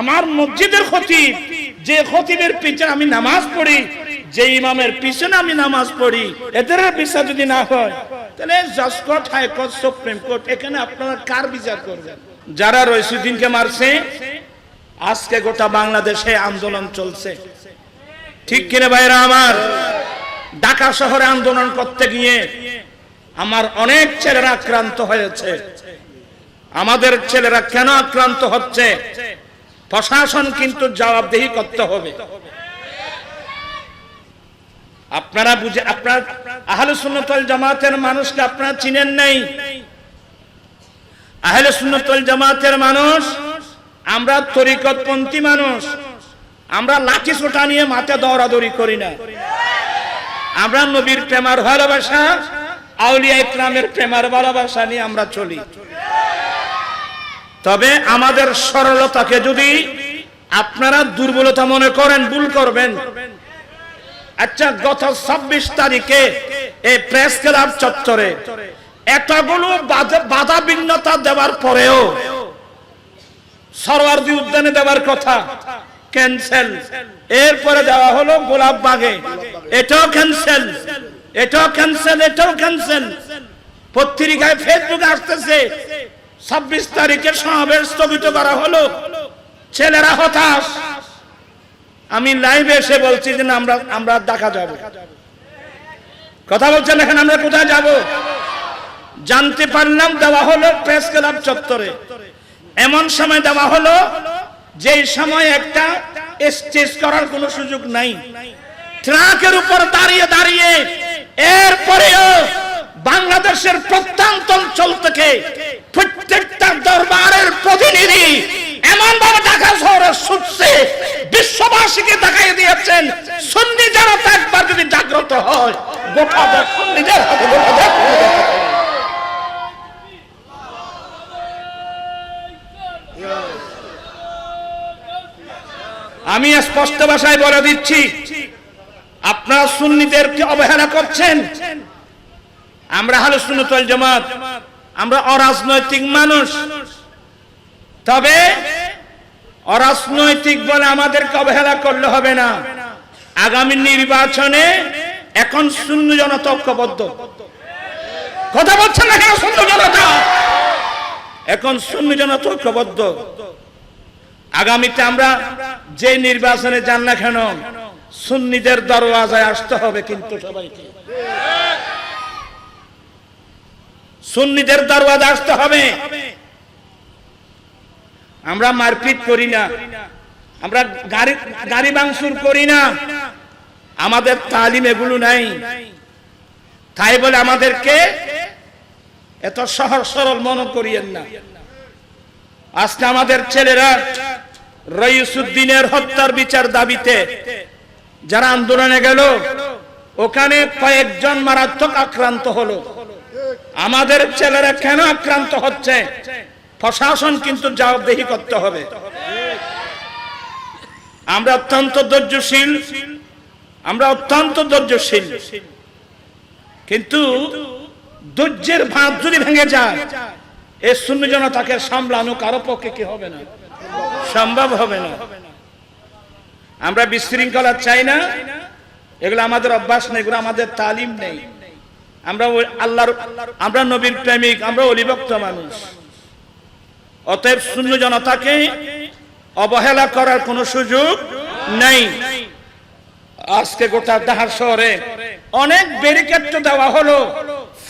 আমার মসজিদের খতিব, যে খতিবের পিছনে আমি নামাজ পড়ি, যে ইমামের পিছনে আমি নামাজ পড়ি, এদের বিচার যদি না হয়, তাহলে জাজ কোর্ট হাইকোর্ট, সুপ্রিম কোর্ট, এখানে আপনারা কার বিচার করবেন? যারা রইসুদ্দিনকে মারছে, আজকে গোটা বাংলাদেশে আন্দোলন চলছে। ঠিক কিনা ভাইরা আমার? ঢাকা শহরে আন্দোলন করতে গিয়ে আমার অনেক ছেলেরা আক্রান্ত হয়েছে। আমাদের ছেলেরা কেন আক্রান্ত হচ্ছে? প্রশাসন কিন্তু জবাবদেহি করতে হবে। আপনারা বুঝে, আপনার আহলে সুন্নতল জামাতের মানুষকে আপনারা চিনেন নাই। আহলে সুন্নতল জামাতের মানুষ, আমরা তরিকতপন্থী মানুষ। আমরা লাঠি ছোটা নিয়ে মাঠে দৌড়াদৌড়ি করি না। আমরা নবীর প্রেমার ভালোবাসা, আউলিয়া ইকরামের প্রেমার ভালোবাসা নিয়ে আমরা চলি। তবে আমাদের সরলতাকে যদি আপনারা দুর্বলতা মনে করেন, ভুল করবেন। আচ্ছা গত ছাব্বিশ তারিখে এই প্রেস ক্লাব চত্বরে এতগুলো বাধা ভিন্নতা দেওয়ার পরেও সরওয়ার্দি উদ্যানে দেওয়ার কথা ক্যান্সেল। এরপরে দেওয়া হলো গোলাপ বাগে। এটাও ক্যান্সেল। এটাও ক্যান্সেল এটাও ক্যান্সেল। পত্রিকায় ফেসবুকে আসতেছে। ছাব্বিশ তারিখের সমাবেশ স্থগিত করা হলো। ছেলেরা হতাশ। আমি লাইভে এসে বলছি যে আমরা আমরা দেখা যাব। কথা বলছেন এখন, আমরা কোথায় যাব? জানতে পারলাম দেওয়া হলো প্রেস ক্লাব চত্বরে। এমন সময় দেওয়া হলো যে সময় একটা স্টেজ করার কোনো সুযোগ নাই। ট্রাকের উপর দাঁড়িয়ে দাঁড়িয়ে এরপরেও বাংলাদেশের প্রত্যন্ত অঞ্চল থেকে প্রত্যেকটা দরবারের প্রতিনিধি এমন ভাবে ঢাকা শহরে ছুটছে বিশ্ববাসীকে দেখাই দিয়েছেন সন্ধি জনতা একবার যদি জাগ্রত হয়, গোটা দেশ নিজের হাতে গোটা দেশ। আমি স্পষ্ট ভাষায় বলে দিচ্ছি, আপনারা সুন্নিদেরকে অবহেলা করছেন আমরা হলো সুন্নতল জামাত, আমরা অরাজনৈতিক মানুষ। তবে অরাজনৈতিক বলে আমাদেরকে অবহেলা করলে হবে না। আগামী নির্বাচনে এখন শূন্য জনতা ঐক্যবদ্ধ। কথা বলছেন না কেন শূন্য জনতা? এখন শূন্য জনতা ঐক্যবদ্ধ। আগামীতে আমরা যে নির্বাচনে যান না কেন, সুন্নিদের দরওয়াজায় আসতে হবে কিন্তু সবাইকে। সুন্নিদের দরওয়াজা আসতে হবে। আমরা মারপিট করি না। আমরা গাড়ি গাড়ি বাংসুর করি না। আমাদের তালিম এগুলো নাই। তাই বলে আমাদেরকে এত সহজ সরল মনে করিয়েন না। আজকে আমাদের ছেলেরা রইসুদ্দিনের হত্যার বিচার দাবিতে যারা আন্দোলনে গেল ওখানে কয়েকজন মারাত্মক আক্রান্ত হলো। আমাদের ছেলেরা কেন আক্রান্ত হচ্ছে? প্রশাসন কিন্তু জবাবদেহি করতে হবে। আমরা অত্যন্ত ধৈর্যশীল। আমরা অত্যন্ত ধৈর্যশীল। কিন্তু ধৈর্যের ভাত যদি ভেঙে যায় এই শূন্য জনতাকে সামলানো কারও পক্ষে কি হবে না? সম্ভব হবে না। আমরা বিশৃঙ্খলা চাই না। এগুলো আমাদের অভ্যাস নেই, এগুলো আমাদের তালিম নেই। আমরা আল্লাহর আমরা নবীর প্রেমিক, আমরা অলিভক্ত মানুষ। অতএব শূন্য জনতাকে অবহেলা করার কোনো সুযোগ নেই। আজকে গোটা দাহার শহরে অনেক ব্যারিকেড তো দেওয়া হলো।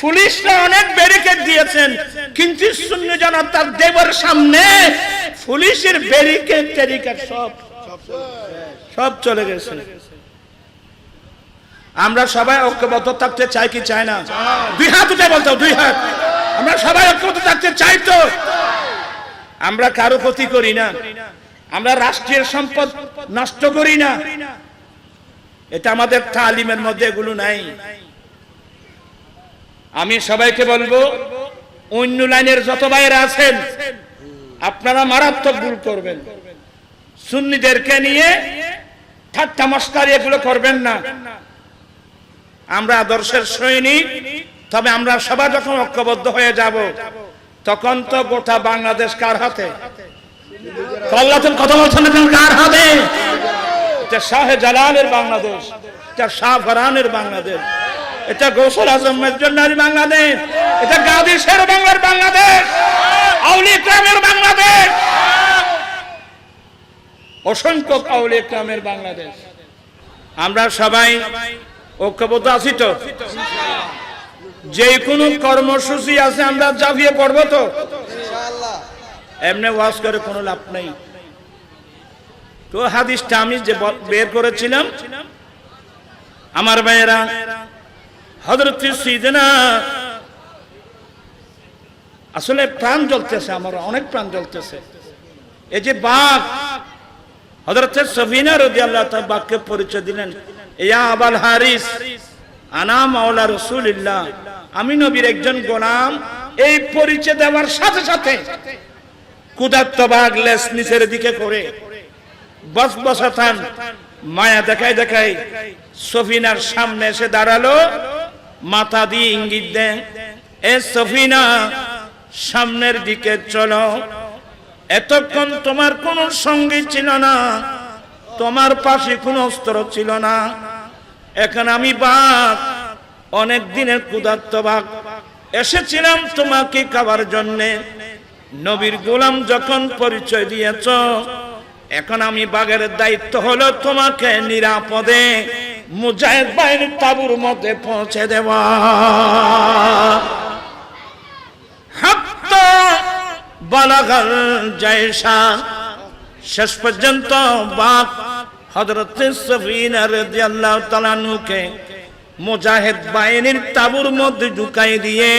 পুলিশরা অনেক ব্যারিকেড দিয়েছেন। কিন্তু শূন্য জনতার দেবের সামনে পুলিশের ব্যারিকেড ট্যারিকেড সব সব চলে গেছে। আমরা সবাই ঐক্যবদ্ধ থাকতে চাই কি চাই না? দুই হাত উঠে বলতো, দুই হাত। আমরা সবাই ঐক্যবদ্ধ থাকতে চাই তো। আমরা কারও ক্ষতি করি না। আমরা রাষ্ট্রীয় সম্পদ নষ্ট করি না। এটা আমাদের তালিমের মধ্যে এগুলো নাই। আমি সবাইকে বলব, অন্য লাইনের যত বাইরে আছেন, আপনারা মারাত্মক ভুল করবেন। সুন্নিদেরকে নিয়ে ঠাট্টা মস্কারি এগুলো করবেন না। আমরা আদর্শের সৈনিক, তবে আমরা সবাই যখন ঐক্যবদ্ধ হয়ে যাব, তখন তো গোটা বাংলাদেশ কার হাতে? কথা বলছেন কার হবে এটা শাহ জালালের বাংলাদেশ, এটা শাহ বাংলাদেশ, এটা গোসল আজম মেজন্নারি বাংলাদেশ, এটা গাদি শের বাংলার বাংলাদেশ আউলি গ্রামের বাংলাদেশ, অসংখ্য আউলি গ্রামের বাংলাদেশ। আমরা সবাই ঐক্যবদ্ধ আছি তো? যে কোনো কর্মসূচি আছে আমরা জাভিয়ে পড়ব তো? এমনি ওয়াজ করে কোনো লাভ নেই। তো হাদিসটা আমি যে বের করেছিলাম, আমার ভাইয়েরা হজরত সিদিনা, আসলে প্রাণ জ্বলতেছে আমার, অনেক প্রাণ জ্বলতেছে। এই যে বাঘ হজরত সফিনা রদি আল্লাহ বাঘকে পরিচয় দিলেন। আবাল হারিস, আনা মাওলা রসুলিল্লাহ। আমি নবীর একজন গোলাম, এই পরিচয় দেওয়ার সাথে সাথে কুদাত্ত বাঘ লেস নিচের দিকে করে বস বসাতান মায়া দেখায় দেখায় সফিনার সামনে এসে দাঁড়াল, মাথা দিয়ে ইঙ্গিত দেন এ সফিনা, সামনের দিকে চলো, এতক্ষণ তোমার কোনো সঙ্গী ছিল না তোমার পাশে কোনো অস্ত্র ছিল না। এখন আমি বাঘ, অনেক দিনের ক্ষুধার্ত বাঘ। এসেছিলাম তোমাকে খাবার জন্যে। নবীর গোলাম যখন পরিচয় দিয়েছ, এখন আমি বাঘের দায়িত্ব হলো তোমাকে নিরাপদে মুজাহিদ বাহিনীর তাবুর মধ্যে পৌঁছে দেওয়া বালাগাল জায়সা শেষ পর্যন্ত বাপ হযরত সফিনা রাদিয়াল্লাহু মুজাহিদ বাহিনীর তাবুর মধ্যে ঢুকাই দিয়ে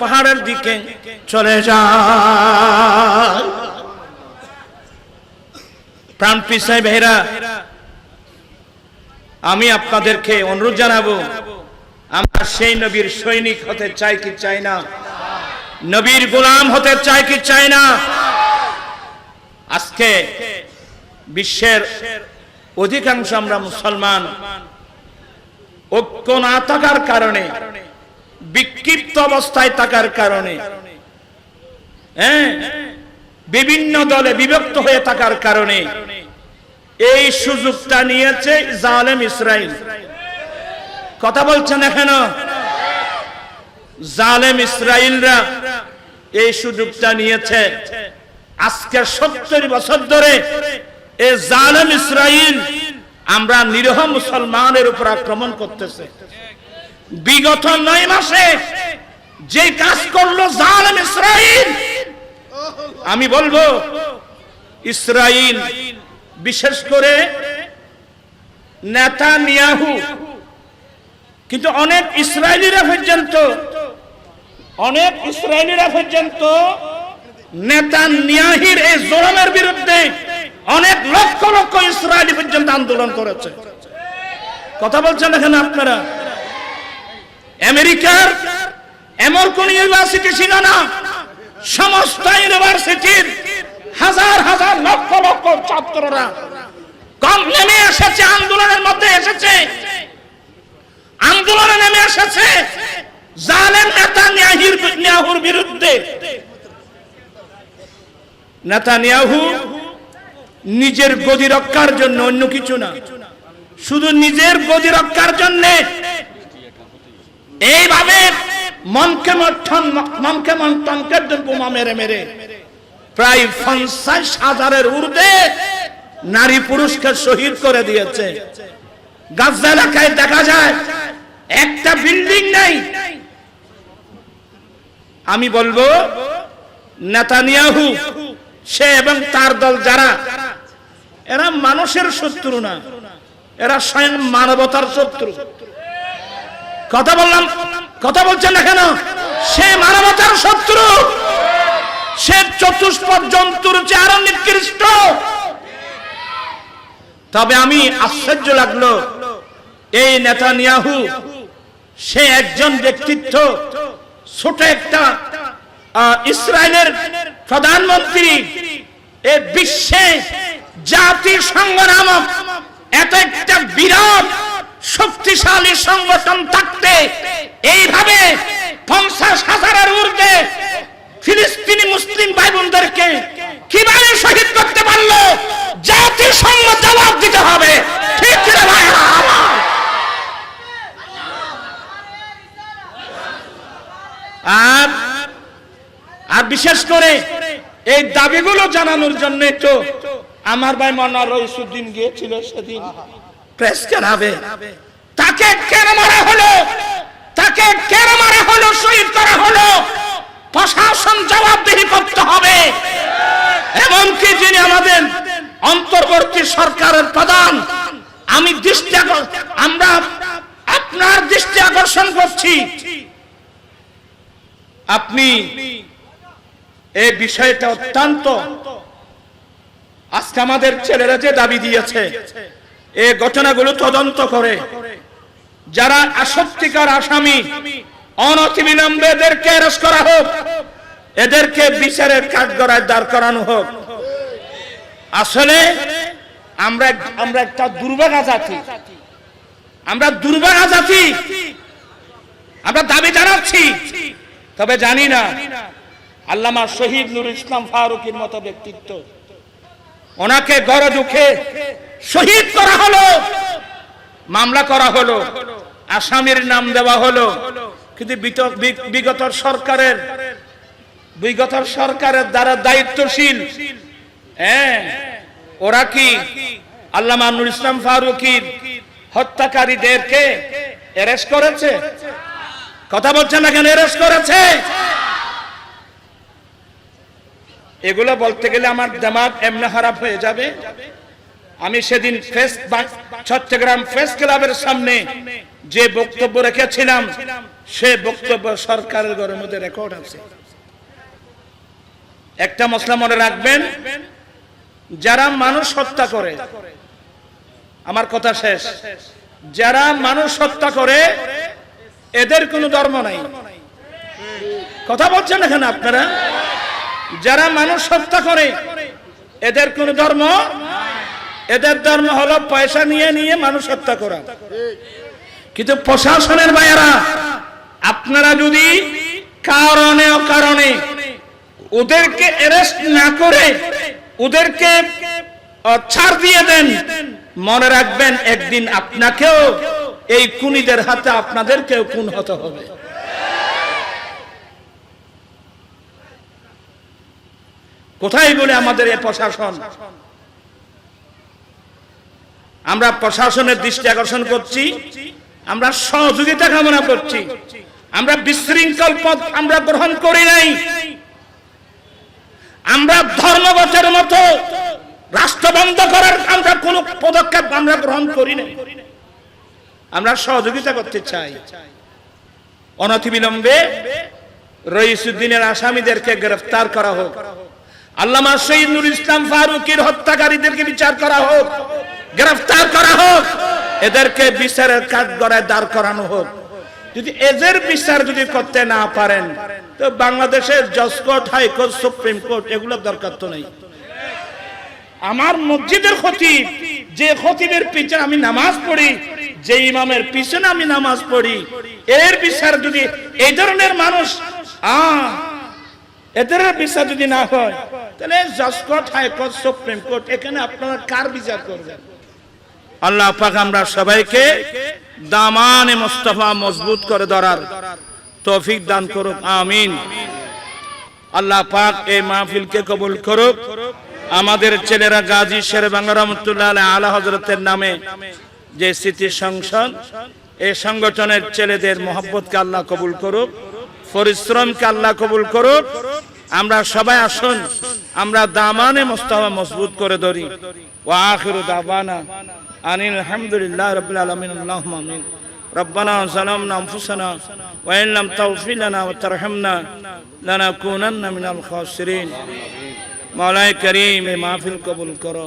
পাহাড়ের দিকে চলে প্রাণ পিসাই ভাইরা, আমি আপনাদেরকে অনুরোধ জানাব, আমরা সেই নবীর সৈনিক হতে চাই কি চাই না? নবীর গোলাম হতে চাই কি চাই না? আজকে বিশ্বের অধিকাংশ আমরা মুসলমান ঐক্য না থাকার কারণে, বিক্ষিপ্ত অবস্থায় থাকার কারণে হ্যাঁ বিভিন্ন দলে বিভক্ত হয়ে থাকার কারণে এই সুযোগটা নিয়েছে জালেম ইসরাইল। কথা বলছেন এখানে? জালেম ইসরাইলরা এই সুযোগটা নিয়েছে। আজকে সত্তর বছর ধরে এ জালেম ইসরাইল আমরা নিরহ মুসলমানের উপর আক্রমণ করতেছে। বিগত নয় মাসে যে কাজ করল জালেম ইসরাইল, আমি বলব, ইসরাইল বিশেষ করে নেতা নিয়াহু কিন্তু অনেক ইসরায়েলিরা পর্যন্ত, অনেক ইসরায়েলিরা পর্যন্ত নেতা নিয়াহির এই জোরমের বিরুদ্ধে অনেক লক্ষ লক্ষ ইসরায়েলি পর্যন্ত আন্দোলন করেছে। কথা বলছেন এখানে আপনারা। আমেরিকার এমন কোন ইউনিভার্সিটি ছিল না, সমস্ত ইউনিভার্সিটির হাজার হাজার লক্ষ লক্ষ ছাত্ররা কম নেমে এসেছে, আন্দোলনের মধ্যে এসেছে। আন্দোলনে নেমে এসেছে জালেম নেতা নিয়াহির নিয়াহুর বিরুদ্ধে। নেতা নিয়াহু নিজের গদি রক্ষার জন্য অন্য কিছু না। শুধু নিজের গদি রক্ষার জন্য। এইভাবে মনকে মঠন মনকে মন্থনকে বোমা মেরে মেরে। প্রায় পঞ্চাশ হাজারের ঊর্ধ্বে নারী পুরুষকে শহীদ করে দিয়েছে। গাজা এলাকায় দেখা যায় একটা বিল্ডিং নাই। আমি বলব, নেতানিয়াহু সে এবং তার দল যারা, এরা মানুষের শত্রু না, এরা স্বয়ং মানবতার শত্রু। কথা বললাম, কথা বলছেন না কেন? সে মানবতার শত্রু। সে চতুষ্পদ জন্তুর চেয়ে নিকৃষ্ট। তবে আমি আশ্চর্য লাগল, এই নেতানিয়াহু, সে একজন ব্যক্তিত্ব, ছোট একটা ইসরায়েলের প্রধানমন্ত্রী, এ বিশ্বে জাতিসংঘ নামক এত একটা বিরাট শক্তিশালী সংগঠন থাকতে এইভাবে পঞ্চাশ হাজারের ঊর্ধ্বে ফিলিস্তিনি মুসলিম ভাই বোনদেরকে কীভাবে শহীদ করতে পারল জাতিসংঘ জবাব দিতে হবে ঠিক? আর আর বিশেষ করে এই দাবিগুলো জানানোর জন্য তো আমার ভাই মনার রইসুদ্দিন গিয়েছিল সেদিন। প্রেস ক্লাবে। তাকে কেন মারা হলো? তাকে কেন মারা হলো? শহীদ করা হলো? প্রশাসন জবাবদিহি করতে হবে। এমনকি যিনি আমাদের অন্তর্বর্তী সরকারের প্রধান, আমি দৃষ্টি আমরা আপনার দৃষ্টি আকর্ষণ করছি। আপনি এই বিষয়টা অত্যন্ত। আজকে আমাদের ছেলেরা যে দাবি দিয়েছে এই ঘটনাগুলো তদন্ত করে। যারা আসক্তিকার আসামি অনতিবিলম্বে এদেরকে অ্যারেস্ট করা হোক, এদেরকে বিচারের কাঠগড়ায় দাঁড় করানো হোক। আসলে আমরা আমরা একটা দুর্ভাগা জাতি। আমরা দুর্ভাগা জাতি। আমরা দাবি জানাচ্ছি, তবে জানি না আল্লামা শহীদ নুর ইসলাম ফারুকের মতো ব্যক্তিত্ব। ওনাকে গড় দুঃখে শহীদ করা হলো, মামলা করা হলো, আসামির নাম দেওয়া হলো। কিন্তু বিগত সরকারের বিগত সরকারের দ্বারা দায়িত্বশীল হ্যাঁ ওরা কি আল্লামা নুর ইসলাম ফারুকির হত্যাকারীদেরকে অ্যারেস্ট করেছে? কথা বলছেন না কেন অ্যারেস্ট করেছে? এগুলো বলতে গেলে আমার দেমাগ এমনি খারাপ হয়ে যাবে। আমি সেদিন ফেস চট্টগ্রাম প্রেস ক্লাবের সামনে যে বক্তব্য রেখেছিলাম, সে বক্তব্য সরকারের ঘরের মধ্যে রেকর্ড আছে। একটা মশলা মনে রাখবেন, যারা মানুষ হত্যা করে, আমার কথা শেষ, যারা মানুষ হত্যা করে, এদের কোনো ধর্ম নাই। কথা বলছেন এখানে আপনারা? যারা মানুষ হত্যা করে, এদের কোন ধর্ম? এদের ধর্ম হলো পয়সা নিয়ে নিয়ে মানুষ হত্যা করা। কিন্তু প্রশাসনের বাইরা আপনারা যদি কারণে কারণে ওদেরকে অ্যারেস্ট না করে, ওদেরকে ছাড় দিয়ে দেন, মনে রাখবেন, একদিন আপনাকেও এই খুনিদের হাতে আপনাদেরকেও খুন হতে হবে। কোথায় বলে আমাদের এই প্রশাসন? আমরা প্রশাসনের দৃষ্টি আকর্ষণ করছি, আমরা সহযোগিতা কামনা করছি, আমরা বিশৃঙ্খল পথ আমরা গ্রহণ করি নাই। আমরা ধর্মগতের মতো রাষ্ট্র বন্ধ করার আমরা কোন পদক্ষেপ আমরা গ্রহণ করি নাই। আমরা সহযোগিতা করতে চাই। অনতিবিলম্বে রইসুদ্দিনের আসামিদেরকে গ্রেফতার করা হোক। আল্লামা শহীদ নুর ইসলাম ফারুকের হত্যাকারীদেরকে বিচার করা হোক, গ্রেফতার করা হোক, এদেরকে বিচারের কাঠ গড়ায় দাঁড় করানো হোক। যদি এদের বিচার যদি করতে না পারেন, তো বাংলাদেশের জজ কোর্ট হাইকোর্ট, সুপ্রিম কোর্ট, এগুলোর দরকার তো নেই। আমার মসজিদের খতিব, যে খতিবের পিছনে আমি নামাজ পড়ি, যে ইমামের পিছনে আমি নামাজ পড়ি, এর বিচার যদি এই ধরনের মানুষ, আহ এদের বিচার যদি না হয়, তাহলে জজ কোর্ট হাইকোর্ট সুপ্রিম কোর্ট, এখানে আপনারা কার বিচার করবেন? আল্লাহ পাক আমরা সবাইকে দামানে মুস্তফা মজবুত করে ধরার তৌফিক দান করুক, আমিন। আল্লাহ পাক এই মাহফিলকে কবুল করুক। আমাদের ছেলেরা গাজী শের বাংলা রহমতুল্লাহ আলা হজরতের নামে যে স্মৃতি সংসদ, এই সংগঠনের ছেলেদের মোহব্বতকে আল্লাহ কবুল করুক। পরিশ্রমকে আল্লাহ কবুল করুক আমরা সবাই আসুন আমরা দামানে মোস্তফা মজবুত করে ধরি ওয়া আখিরু দাবানা আনিল আলহামদুলিল্লাহ রাব্বিল আলামিন আল্লাহুম্মা আমিন ربنا ظلمنا انفسنا وان لم تغفر لنا وترحمنا لنكونن من الخاسرين মৌলাই করিম এই মাহফিল কবুল করো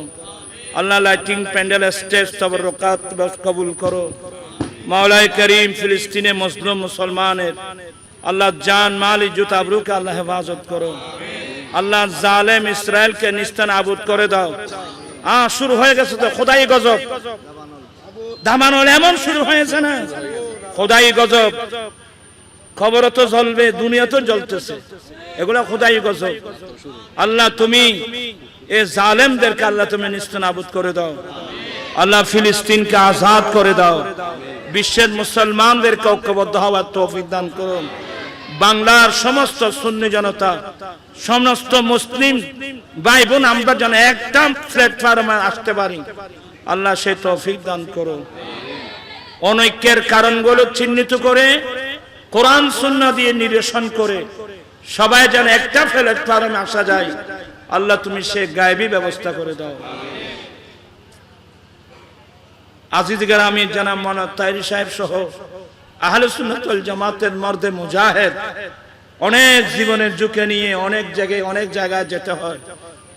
আল্লাহ লাইটিং প্যান্ডেল স্টেজ তবরকাত কবুল করো মৌলাই করিম ফিলিস্তিনে মুসলিম মুসলমানের আল্লাহ জান মাল ইজ্জত আবরুকে আল্লাহ হেফাজত করো। আল্লাহ জালেম ইসরায়েলকে নিস্তান আবুদ করে দাও। আহ শুরু হয়ে গেছে তো, খোদাই গজব। দামানল এমন শুরু হয়েছে না। খোদাই গজব। খবর তো জ্বলবে, দুনিয়া তো জ্বলতেছে। এগুলো খোদাই গজব। আল্লাহ তুমি, এ জালেমদেরকে আল্লাহ তুমি নিস্তনাবুদ করে দাও। আল্লাহ ফিলিস্তিনকে আজাদ করে দাও। বিশ্বের মুসলমানদেরকে ঐক্যবদ্ধ হওয়ার তৌফিক দান করুন। বাংলার সমস্ত সুন্নি জনতা, সমস্ত মুসলিম ভাই বোন আমরা যেন একটা প্ল্যাটফর্মে আসতে পারি। আল্লাহ সে তৌফিক দান করুন। অনৈক্যের কারণগুলো চিহ্নিত করে, কোরআন শূন্য দিয়ে নিরসন করে, সবাই যেন একটা প্ল্যাটফর্মে আসা যায়। আল্লাহ তুমি সে গায়েবী ব্যবস্থা করে দাও। আজিজ গ্রামী জানাব মনার তাইরি সাহেব সহ আহলে সুন্নাতুল জামাতের মর্দে মুজাহিদ। অনেক জীবনের ঝুঁকে নিয়ে অনেক জায়গায় অনেক জায়গায় যেতে হয়।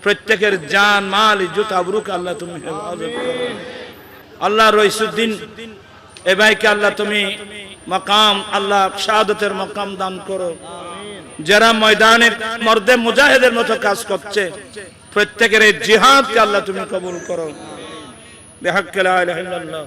প্রত্যেকের জান, মাল, ইজ্জত, আবরুক আল্লাহ তুমি হেফাজত করো। আল্লাহ রইসুদ্দিন, এ ভাইকে আল্লাহ তুমি মাকাম, আল্লাহ শাহাদতের মাকাম দান করো। যারা ময়দানে মর্দে মুজাহিদের মতো কাজ করছে, প্রত্যেকের এই জিহাদকে আল্লাহ তুমি কবুল করো। বেহাক্কে লা ইলাহা ইল্লাল্লাহ।